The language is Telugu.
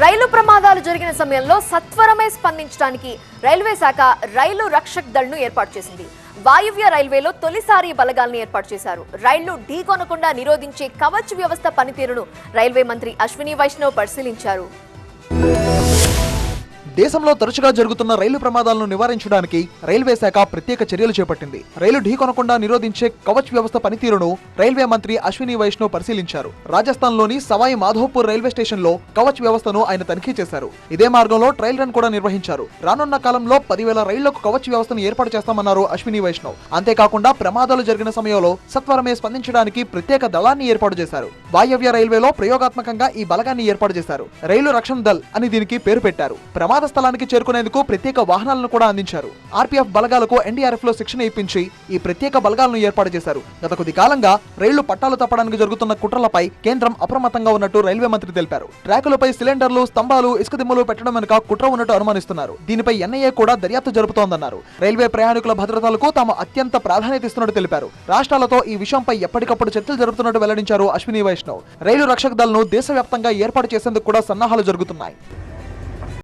రైలు ప్రమాదాలు జరిగిన సమయంలో సత్వరమే స్పందించడానికి రైల్వే శాఖ రైలు రక్షక్ దళ్ను ఏర్పాటు చేసింది. వాయువ్య రైల్వేలో తొలిసారి బలగాల్ని ఏర్పాటు చేశారు. రైళ్ళు ఢీకొనకుండా నిరోధించే కవచ్ వ్యవస్థ పనితీరును రైల్వే మంత్రి అశ్విని వైష్ణవ్ పరిశీలించారు. దేశంలో తరచుగా జరుగుతున్న రైలు ప్రమాదాలను నివారించడానికి రైల్వే శాఖ ప్రత్యేక చర్యలు చేపట్టింది. రైలు ఢీకొనకుండా నిరోధించే కవచ్ వ్యవస్థ పనితీరును రైల్వే మంత్రి అశ్విని వైష్ణవ్ పరిశీలించారు. రాజస్థాన్లోని సవాయి మాధోపూర్ రైల్వే స్టేషన్లో కవచ్ వ్యవస్థను ఆయన తనిఖీ చేశారు. ఇదే మార్గంలో ట్రయల్ రన్ కూడా నిర్వహించారు. రానున్న కాలంలో పదివేల రైళ్ళకు కవచ్ వ్యవస్థను ఏర్పాటు చేస్తామన్నారు అశ్విని వైష్ణవ్. అంతేకాకుండా ప్రమాదాలు జరిగిన సమయంలో సత్వరమే స్పందించడానికి ప్రత్యేక దళాన్ని ఏర్పాటు చేశారు. వాయవ్య రైల్వేలో ప్రయోగాత్మకంగా ఈ బలగాన్ని ఏర్పాటు చేశారు. రైలు రక్షణ దల్ అని దీనికి పేరు పెట్టారు. ప్రమాద స్థలానికి చేరుకునేందుకు ప్రత్యేక వాహనాలను కూడా అందించారు. ఆర్పీఎఫ్ బలగాలకు ఎన్డీఆర్ఎఫ్లో శిక్షణ ఇప్పించి ఈ ప్రత్యేక బలగాలను ఏర్పాటు చేశారు. గత కొద్ది కాలంగా రైళ్ళు పట్టాలు తప్పడానికి జరుగుతున్న కుట్రలపై కేంద్రం అప్రమత్తంగా ఉన్నట్టు రైల్వే మంత్రి తెలిపారు. ట్రాకులపై సిలిండర్లు స్తంభాలు ఇసుక దిమ్మలు పెట్టడం వెనుక కుట్ర ఉన్నట్టు అనుమానిస్తున్నారు. దీనిపై ఎన్ఐఏ కూడా దర్యాప్తు జరుపుతోందన్నారు. రైల్వే ప్రయాణికుల భద్రతలకు తాము అత్యంత ప్రాధాన్యత ఇస్తున్నట్టు తెలిపారు. రాష్ట్రాలతో ఈ విషయంపై ఎప్పటికప్పుడు చర్చలు జరుపుతున్నట్టు వెల్లడించారు అశ్విని వైష్ణవ్. రైలు రక్షక దళను దేశవ్యాప్తంగా ఏర్పాటు చేసేందుకు కూడా సన్నాహాలు జరుగుతున్నాయి.